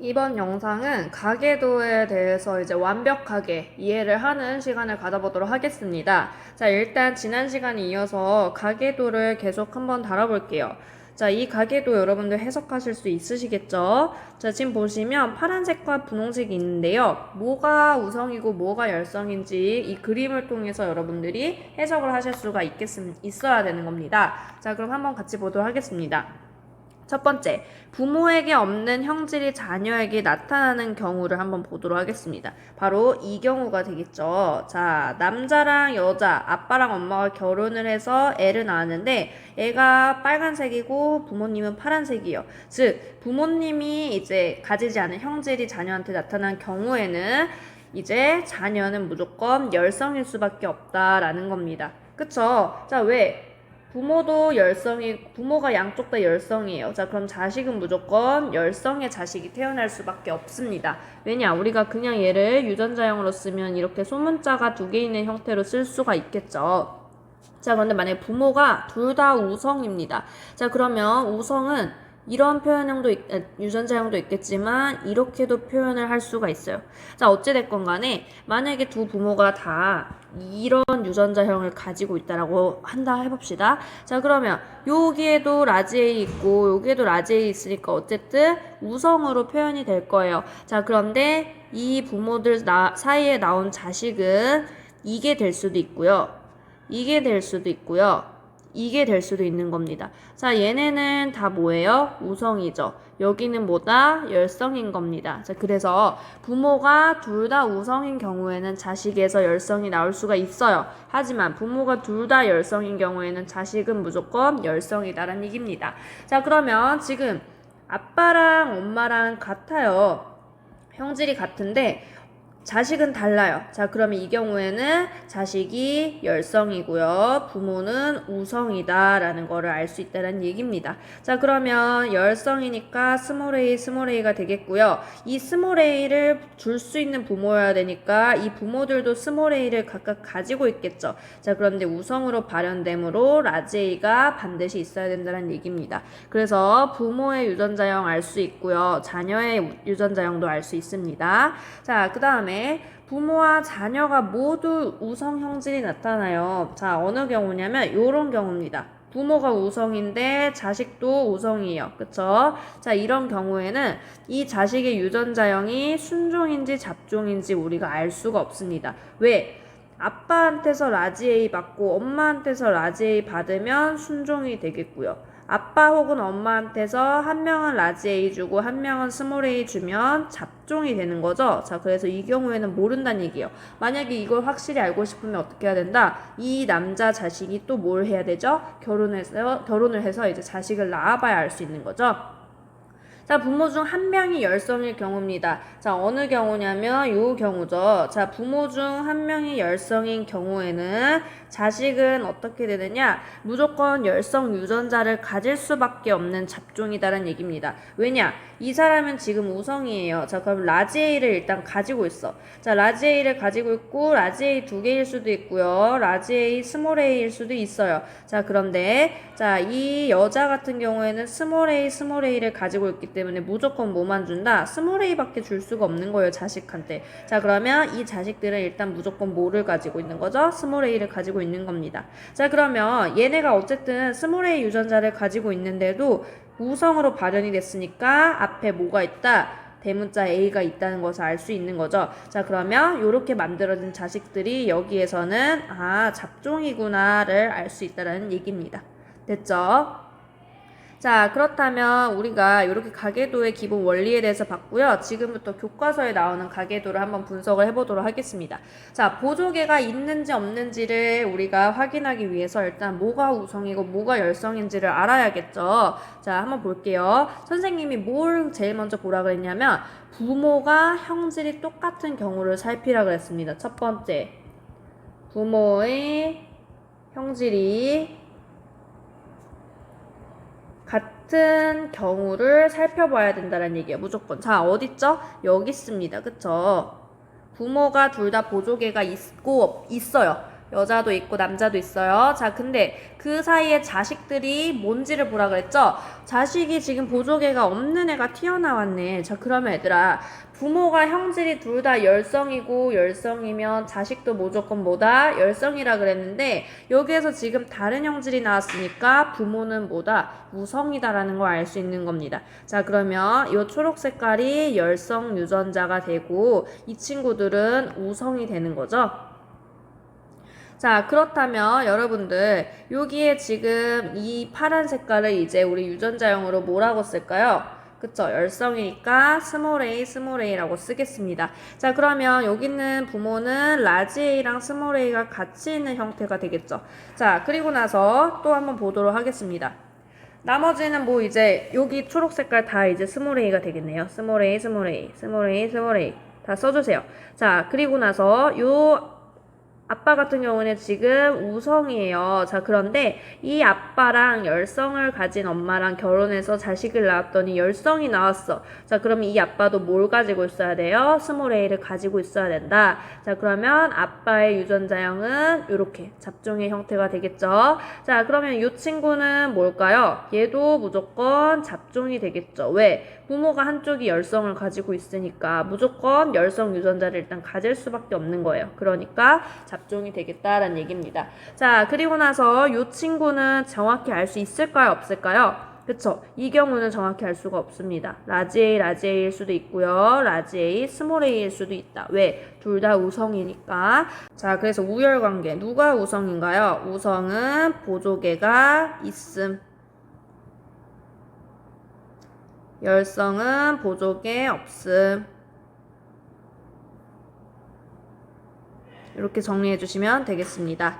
이번 영상은 가계도에 대해서 이제 완벽하게 이해를 하는 시간을 가져보도록 하겠습니다. 자, 일단 지난 시간에 이어서 가계도를 계속 한번 다뤄볼게요. 자, 이 가계도 여러분들 해석하실 수 있으시겠죠? 자, 지금 보시면 파란색과 분홍색이 있는데요. 뭐가 우성이고 뭐가 열성인지 이 그림을 통해서 여러분들이 해석을 하실 수가 있겠, 있어야 되는 겁니다. 자, 그럼 한번 같이 보도록 하겠습니다. 첫 번째, 부모에게 없는 형질이 자녀에게 나타나는 경우를 한번 보도록 하겠습니다. 바로 이 경우가 되겠죠. 자, 남자랑 여자, 아빠랑 엄마가 결혼을 해서 애를 낳았는데 애가 빨간색이고 부모님은 파란색이요. 즉, 부모님이 이제 가지지 않은 형질이 자녀한테 나타난 경우에는 이제 자녀는 무조건 열성일 수밖에 없다라는 겁니다. 그쵸? 자, 왜? 부모도 열성이 부모가 양쪽 다 열성이에요. 자, 그럼 자식은 무조건 열성의 자식이 태어날 수밖에 없습니다. 왜냐? 우리가 그냥 얘를 유전자형으로 쓰면 이렇게 소문자가 두 개 있는 형태로 쓸 수가 있겠죠. 자, 그런데 만약에 부모가 둘 다 우성입니다. 자, 그러면 우성은 이런 표현형도 있- 에, 유전자형도 있겠지만 이렇게도 표현을 할 수가 있어요. 자, 어찌됐건 간에 만약에 두 부모가 다 이런 유전자형을 가지고 있다라고 한다 해봅시다. 자, 그러면 여기에도 라지 A 있고 여기에도 라지 A 있으니까 어쨌든 우성으로 표현이 될 거예요. 자, 그런데 이 부모들 나, 사이에 나온 자식은 이게 될 수도 있고요. 이게 될 수도 있고요. 이게 될 수도 있는 겁니다. 자, 얘네는 다 뭐예요? 우성이죠. 여기는 뭐다? 열성인 겁니다. 자, 그래서 부모가 둘 다 우성인 경우에는 자식에서 열성이 나올 수가 있어요. 하지만 부모가 둘 다 열성인 경우에는 자식은 무조건 열성이다라는 얘기입니다. 자, 그러면 지금 아빠랑 엄마랑 같아요. 형질이 같은데 자식은 달라요. 자, 그러면 이 경우에는 자식이 열성이고요. 부모는 우성이다라는 거를 알 수 있다는 얘기입니다. 자, 그러면 열성이니까 스몰 a, 스몰 a가 되겠고요. 이 스몰 a를 줄 수 있는 부모여야 되니까 이 부모들도 스몰 a를 각각 가지고 있겠죠. 자, 그런데 우성으로 발현되므로 라지 a가 반드시 있어야 된다는 얘기입니다. 그래서 부모의 유전자형 알 수 있고요. 자녀의 유전자형도 알 수 있습니다. 자, 그 다음에 부모와 자녀가 모두 우성 형질이 나타나요. 자, 어느 경우냐면 요런 경우입니다. 부모가 우성인데 자식도 우성이에요. 그쵸? 자, 이런 경우에는 이 자식의 유전자형이 순종인지 잡종인지 우리가 알 수가 없습니다. 왜? 아빠한테서 라지 A 받고 엄마한테서 라지 A 받으면 순종이 되겠고요. 아빠 혹은 엄마한테서 한 명은 라지 A 주고 한 명은 스몰 A 주면 잡종이 되는 거죠. 자, 그래서 이 경우에는 모른다는 얘기예요. 만약에 이걸 확실히 알고 싶으면 어떻게 해야 된다? 이 남자 자식이 또 뭘 해야 되죠? 결혼해서 결혼을 해서 이제 자식을 낳아봐야 알 수 있는 거죠. 자, 부모 중 한 명이 열성일 경우입니다. 자, 어느 경우냐면 요 경우죠. 자, 부모 중 한 명이 열성인 경우에는 자식은 어떻게 되느냐? 무조건 열성 유전자를 가질 수밖에 없는 잡종이다라는 얘기입니다. 왜냐? 이 사람은 지금 우성이에요. 자, 그럼 라지 A를 일단 가지고 있어. 자, 라지 A를 가지고 있고 라지 A 두 개일 수도 있고요. 라지 A 스몰 A일 수도 있어요. 자, 그런데 자, 이 여자 같은 경우에는 스몰 A 스몰 A를 가지고 있기 때문에 무조건 뭐만 준다? 스몰 A밖에 줄 수가 없는 거예요, 자식한테. 자, 그러면 이 자식들은 일단 무조건 뭐를 가지고 있는 거죠? 스몰 A를 가지고 있는 겁니다. 자, 그러면 얘네가 어쨌든 스몰 A 유전자를 가지고 있는데도 우성으로 발현이 됐으니까 앞에 뭐가 있다? 대문자 A가 있다는 것을 알 수 있는 거죠. 자, 그러면 이렇게 만들어진 자식들이 여기에서는 아, 잡종이구나를 알 수 있다는 얘기입니다. 됐죠? 자, 그렇다면 우리가 이렇게 가계도의 기본 원리에 대해서 봤고요. 지금부터 교과서에 나오는 가계도를 한번 분석을 해보도록 하겠습니다. 자, 보조개가 있는지 없는지를 우리가 확인하기 위해서 일단 뭐가 우성이고 뭐가 열성인지를 알아야겠죠. 자, 한번 볼게요. 선생님이 뭘 제일 먼저 보라 그랬냐면 부모가 형질이 똑같은 경우를 살피라 그랬습니다. 첫 번째, 부모의 형질이 같은 경우를 살펴봐야 된다는 얘기예요. 무조건. 자, 어딨죠? 여기 있습니다. 그쵸? 부모가 둘 다 보조개가 있고, 있어요. 여자도 있고 남자도 있어요. 자, 근데 그 사이에 자식들이 뭔지를 보라 그랬죠? 자식이 지금 보조개가 없는 애가 튀어나왔네. 자, 그러면 얘들아, 부모가 형질이 둘 다 열성이고 열성이면 자식도 무조건 뭐다? 열성이라 그랬는데 여기에서 지금 다른 형질이 나왔으니까 부모는 뭐다? 우성이다라는 걸 알 수 있는 겁니다. 자, 그러면 이 초록 색깔이 열성 유전자가 되고 이 친구들은 우성이 되는 거죠. 자, 그렇다면 여러분들 여기에 지금 이 파란 색깔을 이제 우리 유전자형으로 뭐라고 쓸까요? 그쵸. 열성이니까 스몰 a, 스몰 a라고 쓰겠습니다. 자, 그러면 여기 있는 부모는 라지 a랑 스몰 a가 같이 있는 형태가 되겠죠. 자, 그리고 나서 또 한번 보도록 하겠습니다. 나머지는 뭐 이제 여기 초록 색깔 다 이제 스몰 a가 되겠네요. 스몰 a, 스몰 a, 스몰 a, 스몰 a 다 써주세요. 자, 그리고 나서 요 아빠 같은 경우는 지금 우성이에요. 자, 그런데 이 아빠랑 열성을 가진 엄마랑 결혼해서 자식을 낳았더니 열성이 나왔어. 자, 그러면 이 아빠도 뭘 가지고 있어야 돼요? 스몰 a를 가지고 있어야 된다. 자, 그러면 아빠의 유전자형은 이렇게 잡종의 형태가 되겠죠. 자, 그러면 이 친구는 뭘까요? 얘도 무조건 잡종이 되겠죠. 왜? 부모가 한쪽이 열성을 가지고 있으니까 무조건 열성 유전자를 일단 가질 수밖에 없는 거예요. 그러니까 잡종이 되겠다라는 얘기입니다. 자, 그리고 나서 이 친구는 정확히 알 수 있을까요? 없을까요? 그쵸. 이 경우는 정확히 알 수가 없습니다. 라지 A, 라지 A일 수도 있고요. 라지 A, 스몰 A일 수도 있다. 왜? 둘 다 우성이니까. 자, 그래서 우열 관계. 누가 우성인가요? 우성은 보조개가 있음. 열성은 보조개 없음. 이렇게 정리해 주시면 되겠습니다.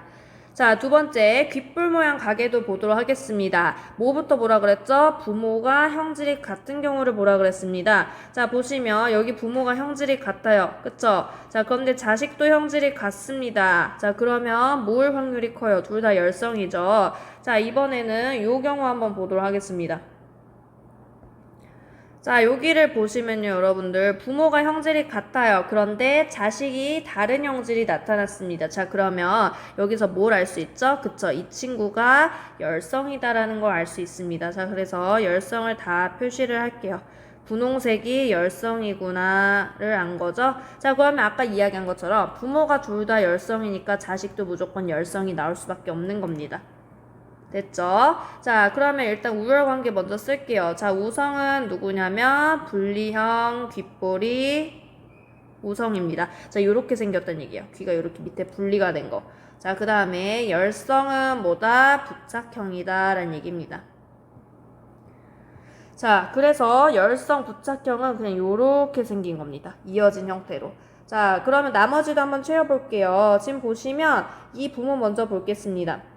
자, 두 번째, 귓불 모양 가게도 보도록 하겠습니다. 뭐부터 보라 그랬죠? 부모가 형질이 같은 경우를 보라 그랬습니다. 자, 보시면 여기 부모가 형질이 같아요. 그쵸? 자, 그런데 자식도 형질이 같습니다. 자, 그러면 뭘 확률이 커요? 둘 다 열성이죠. 자, 이번에는 이 경우 한번 보도록 하겠습니다. 자, 여기를 보시면요, 여러분들. 부모가 형질이 같아요. 그런데 자식이 다른 형질이 나타났습니다. 자, 그러면 여기서 뭘 알 수 있죠? 그쵸. 이 친구가 열성이다라는 걸 알 수 있습니다. 자, 그래서 열성을 다 표시를 할게요. 분홍색이 열성이구나를 안 거죠. 자, 그러면 아까 이야기한 것처럼 부모가 둘 다 열성이니까 자식도 무조건 열성이 나올 수밖에 없는 겁니다. 됐죠? 자, 그러면 일단 우열 관계 먼저 쓸게요. 자, 우성은 누구냐면 분리형 귓볼이 우성입니다. 자, 이렇게 생겼던 얘기예요. 귀가 이렇게 밑에 분리가 된 거. 자, 그 다음에 열성은 뭐다? 부착형이다 라는 얘기입니다. 자, 그래서 열성 부착형은 그냥 이렇게 생긴 겁니다. 이어진 형태로. 자, 그러면 나머지도 한번 채워볼게요. 지금 보시면 이 부모 먼저 보겠습니다.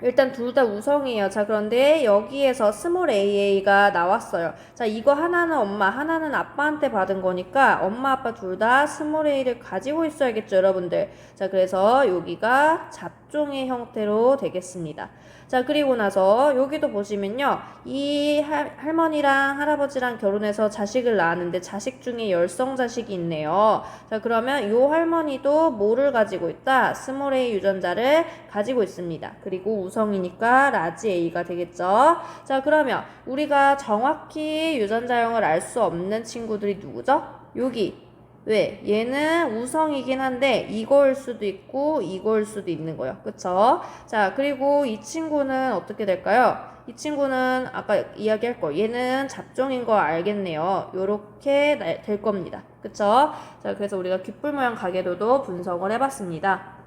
일단 둘 다 우성이에요. 자, 그런데 여기에서 스몰 AA가 나왔어요. 자, 이거 하나는 엄마, 하나는 아빠한테 받은 거니까 엄마, 아빠 둘 다 스몰 A를 가지고 있어야겠죠, 여러분들. 자, 그래서 여기가 잡 종의 형태로 되겠습니다. 자, 그리고 나서 여기도 보시면요. 이 할, 할머니랑 할아버지랑 결혼해서 자식을 낳았는데 자식 중에 열성 자식이 있네요. 자, 그러면 이 할머니도 뭐를 가지고 있다? 스몰 A 유전자를 가지고 있습니다. 그리고 우성이니까 라지 A가 되겠죠. 자, 그러면 우리가 정확히 유전자형을 알 수 없는 친구들이 누구죠? 여기 왜? 얘는 우성이긴 한데 이거일 수도 있고 이거일 수도 있는 거예요. 그쵸? 자, 그리고 이 친구는 어떻게 될까요? 이 친구는 아까 이야기할 거 얘는 잡종인 거 알겠네요. 요렇게 될 겁니다. 그쵸? 자, 그래서 우리가 귓불 모양 가계도도 분석을 해봤습니다.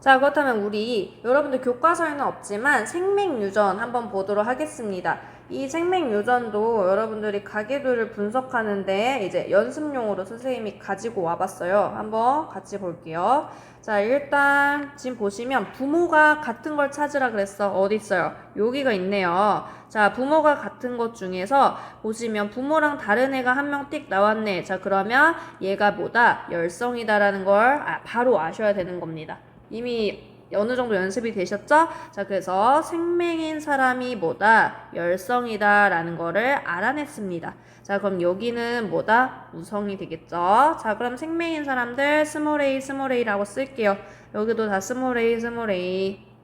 자, 그렇다면 우리 여러분들 교과서에는 없지만 생맥유전 한번 보도록 하겠습니다. 이 생맥 유전도 여러분들이 가계도를 분석하는데 이제 연습용으로 선생님이 가지고 와봤어요. 한번 같이 볼게요. 자, 일단 지금 보시면 부모가 같은 걸 찾으라 그랬어. 어디 있어요? 여기가 있네요. 자, 부모가 같은 것 중에서 보시면 부모랑 다른 애가 한 명 띡 나왔네. 자, 그러면 얘가 뭐다? 열성이다라는 걸 아, 바로 아셔야 되는 겁니다. 이미 어느 정도 연습이 되셨죠? 자, 그래서 생명인 사람이 뭐다? 열성이다 라는 거를 알아냈습니다. 자, 그럼 여기는 뭐다? 우성이 되겠죠? 자, 그럼 생명인 사람들 스몰 a, 스몰 a라고 쓸게요. 여기도 다 스몰 a, 스몰 a.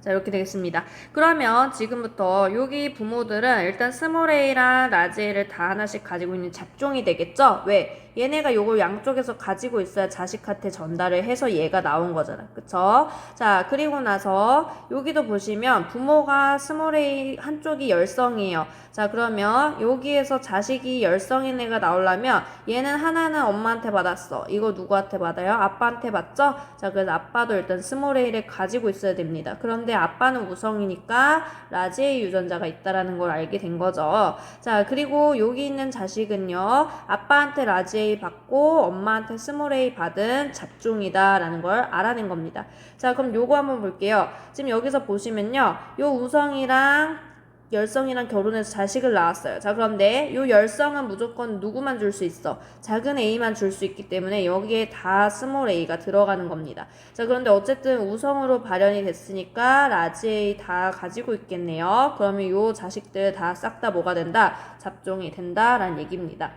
자, 이렇게 되겠습니다. 그러면 지금부터 여기 부모들은 일단 스몰 a랑 라지 a를 다 하나씩 가지고 있는 잡종이 되겠죠? 왜? 얘네가 요걸 양쪽에서 가지고 있어야 자식한테 전달을 해서 얘가 나온 거잖아. 그쵸? 자, 그리고 나서 여기도 보시면 부모가 스몰 a 한쪽이 열성이에요. 자, 그러면 여기에서 자식이 열성인 애가 나오려면 얘는 하나는 엄마한테 받았어. 이거 누구한테 받아요? 아빠한테 받죠? 자, 그래서 아빠도 일단 스몰 a를 가지고 있어야 됩니다. 그런데 아빠는 우성이니까 라지 A 유전자가 있다라는 걸 알게 된 거죠. 자, 그리고 여기 있는 자식은요. 아빠한테 라지 A 받고 엄마한테 스몰 A 받은 잡종이다 라는 걸 알아낸 겁니다. 자, 그럼 요거 한번 볼게요. 지금 여기서 보시면요. 요 우성이랑 열성이랑 결혼해서 자식을 낳았어요. 자, 그런데 요 열성은 무조건 누구만 줄 수 있어? 작은 A만 줄 수 있기 때문에 여기에 다 스몰 A가 들어가는 겁니다. 자, 그런데 어쨌든 우성으로 발현이 됐으니까 라지 A 다 가지고 있겠네요. 그러면 요 자식들 다 싹 다 뭐가 된다? 잡종이 된다라는 얘기입니다.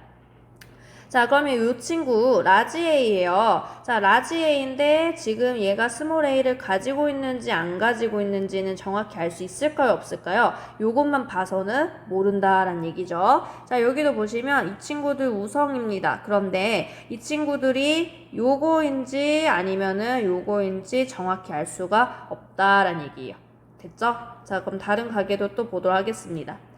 자, 그러면 이 친구 라지 A예요. 자, 라지 A인데 지금 얘가 스몰 A를 가지고 있는지 안 가지고 있는지는 정확히 알 수 있을까요, 없을까요? 요것만 봐서는 모른다라는 얘기죠. 자, 여기도 보시면 이 친구들 우성입니다. 그런데 이 친구들이 요거인지 아니면은 요거인지 정확히 알 수가 없다라는 얘기예요. 됐죠? 자, 그럼 다른 가게도 또 보도록 하겠습니다.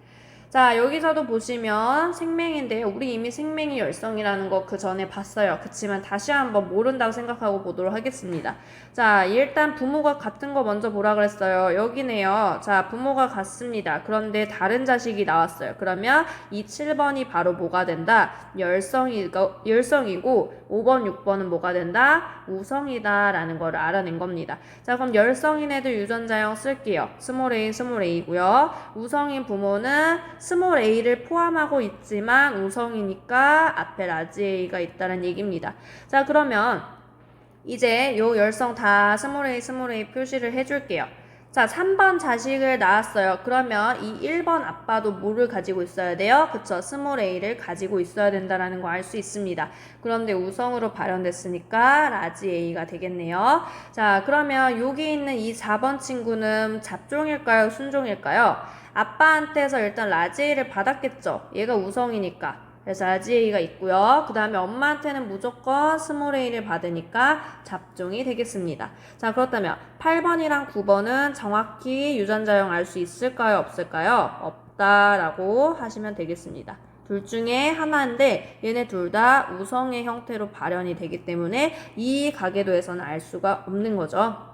자, 여기서도 보시면 생명인데요. 우리 이미 생명이 열성이라는 거 그 전에 봤어요. 그치만 다시 한번 모른다고 생각하고 보도록 하겠습니다. 자, 일단 부모가 같은 거 먼저 보라 그랬어요. 여기네요. 자, 부모가 같습니다. 그런데 다른 자식이 나왔어요. 그러면 이 7번이 바로 뭐가 된다? 열성이고, 열성이고 5번, 6번은 뭐가 된다? 우성이다라는 걸 알아낸 겁니다. 자, 그럼 열성인 애들 유전자형 쓸게요. 스몰 a, 스몰 a고요. 우성인 부모는 스몰 a를 포함하고 있지만 우성이니까 앞에 라지 a가 있다는 얘기입니다. 자, 그러면 이제 요 열성 다 스몰 a, 스몰 a 표시를 해줄게요. 자, 3번 자식을 낳았어요. 그러면 이 1번 아빠도 뭐를 가지고 있어야 돼요? 그쵸? 스몰 a를 가지고 있어야 된다라는 거 알 수 있습니다. 그런데 우성으로 발현됐으니까 라지 a가 되겠네요. 자, 그러면 여기 있는 이 4번 친구는 잡종일까요? 순종일까요? 아빠한테서 일단 라지 a를 받았겠죠? 얘가 우성이니까. 그래서 RGA가 있고요. 그 다음에 엄마한테는 무조건 스몰 a를 받으니까 잡종이 되겠습니다. 자, 그렇다면 8번이랑 9번은 정확히 유전자형 알 수 있을까요? 없을까요? 없다 라고 하시면 되겠습니다. 둘 중에 하나인데 얘네 둘 다 우성의 형태로 발현이 되기 때문에 이 가계도에서는 알 수가 없는 거죠.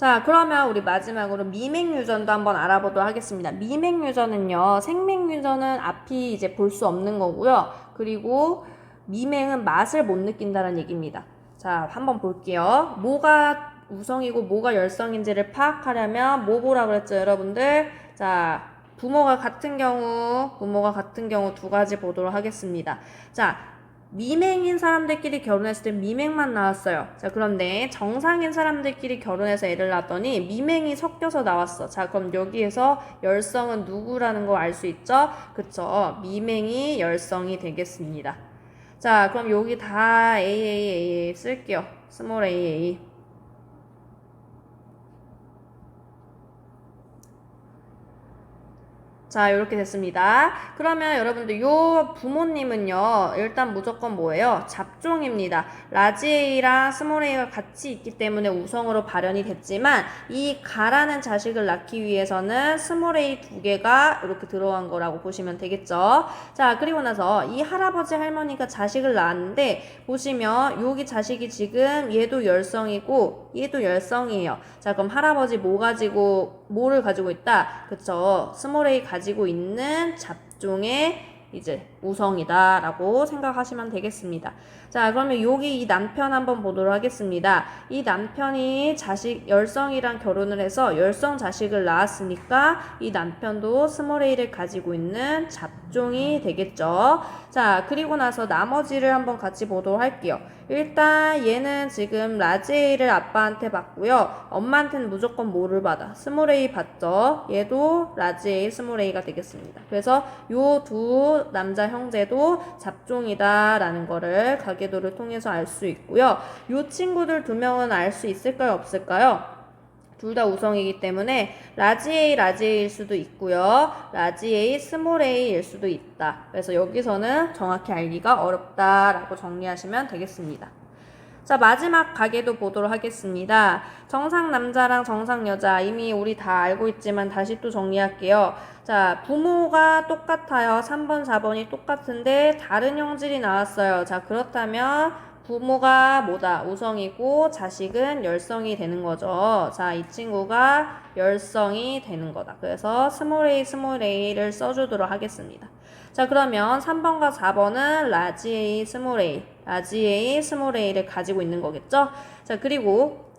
자, 그러면 우리 마지막으로 미맹 유전도 한번 알아보도록 하겠습니다. 미맹 유전은요, 생맹 유전은 앞이 이제 볼 수 없는 거고요. 그리고 미맹은 맛을 못 느낀다는 얘기입니다. 자, 한번 볼게요. 뭐가 우성이고 뭐가 열성인지를 파악하려면 뭐 보라 그랬죠, 여러분들? 자, 부모가 같은 경우, 부모가 같은 경우 두 가지 보도록 하겠습니다. 자, 미맹인 사람들끼리 결혼했을 때 미맹만 나왔어요. 자, 그런데 정상인 사람들끼리 결혼해서 애를 낳았더니 미맹이 섞여서 나왔어. 자, 그럼 여기에서 열성은 누구라는 거 알 수 있죠? 그쵸. 미맹이 열성이 되겠습니다. 자, 그럼 여기 다 AAA 쓸게요. 스몰 AA. 자, 이렇게 됐습니다. 그러면 여러분들 요 부모님은요, 일단 무조건 뭐예요? 잡종입니다. 라지 A랑 스몰 A가 같이 있기 때문에 우성으로 발현이 됐지만 이 가라는 자식을 낳기 위해서는 스몰 A 두 개가 이렇게 들어간 거라고 보시면 되겠죠. 자, 그리고 나서 이 할아버지 할머니가 자식을 낳았는데 보시면 여기 자식이 지금 얘도 열성이고 얘도 열성이에요. 자, 그럼 할아버지 뭐 가지고 뭐를 가지고 있다? 그쵸? 스몰 A 가지고 있는 잡종의 이제 우성이다 라고 생각하시면 되겠습니다. 자, 그러면 여기 이 남편 한번 보도록 하겠습니다. 이 남편이 자식, 열성이랑 결혼을 해서 열성 자식을 낳았으니까 이 남편도 스몰 a를 가지고 있는 잡종이 되겠죠. 자, 그리고 나서 나머지를 한번 같이 보도록 할게요. 일단 얘는 지금 라지 a를 아빠한테 받고요. 엄마한테는 무조건 뭐를 받아? 스몰 a 받죠. 얘도 라지 a, 스몰 a가 되겠습니다. 그래서 요 두 남자 형제도 잡종이다라는 거를 가계도를 통해서 알 수 있고요. 요 친구들 두 명은 알 수 있을까요? 없을까요? 둘다 우성이기 때문에 라지 A, 라지 A일 수도 있고요. 라지 A, 스몰 A일 수도 있다. 그래서 여기서는 정확히 알기가 어렵다라고 정리하시면 되겠습니다. 자, 마지막 가게도 보도록 하겠습니다. 정상 남자랑 정상 여자 이미 우리 다 알고 있지만 다시 또 정리할게요. 자, 부모가 똑같아요. 3번, 4번이 똑같은데 다른 형질이 나왔어요. 자, 그렇다면 부모가 뭐다? 우성이고 자식은 열성이 되는 거죠. 자, 이 친구가 열성이 되는 거다. 그래서 스몰 a, 스몰 a를 써주도록 하겠습니다. 자, 그러면 3번과 4번은 라지 a, 스몰 a, 라지 a, 스몰 a를 가지고 있는 거겠죠? 자, 그리고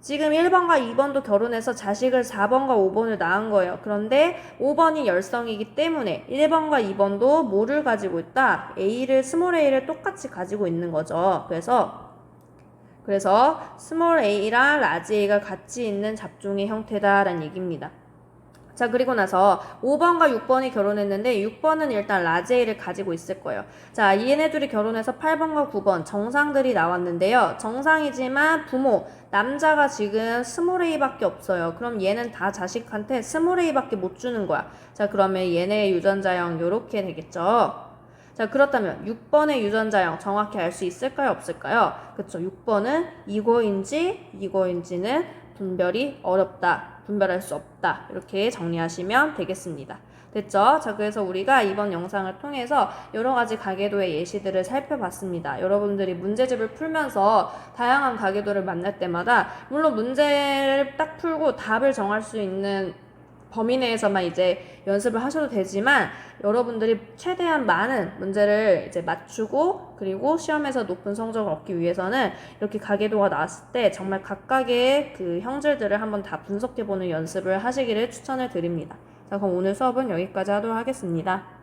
지금 1번과 2번도 결혼해서 자식을 4번과 5번을 낳은 거예요. 그런데 5번이 열성이기 때문에 1번과 2번도 뭐를 가지고 있다? A를, 스몰 a를 똑같이 가지고 있는 거죠. 그래서 그래서 스몰 a랑 라지 a가 같이 있는 잡종의 형태다라는 얘기입니다. 자, 그리고 나서 5번과 6번이 결혼했는데 6번은 일단 라제이를 가지고 있을 거예요. 자, 얘네들이 결혼해서 8번과 9번 정상들이 나왔는데요. 정상이지만 부모, 남자가 지금 스몰 A밖에 없어요. 그럼 얘는 다 자식한테 스몰 A밖에 못 주는 거야. 자, 그러면 얘네의 유전자형 요렇게 되겠죠. 자, 그렇다면 6번의 유전자형 정확히 알 수 있을까요? 없을까요? 그쵸. 6번은 이거인지 이거인지는 분별이 어렵다. 분별할 수 없다. 이렇게 정리하시면 되겠습니다. 됐죠? 자, 그래서 우리가 이번 영상을 통해서 여러 가지 가계도의 예시들을 살펴봤습니다. 여러분들이 문제집을 풀면서 다양한 가계도를 만날 때마다 물론 문제를 딱 풀고 답을 정할 수 있는 범위 내에서만 이제 연습을 하셔도 되지만 여러분들이 최대한 많은 문제를 이제 맞추고 그리고 시험에서 높은 성적을 얻기 위해서는 이렇게 가계도가 나왔을 때 정말 각각의 그 형질들을 한번 다 분석해 보는 연습을 하시기를 추천을 드립니다. 자, 그럼 오늘 수업은 여기까지 하도록 하겠습니다.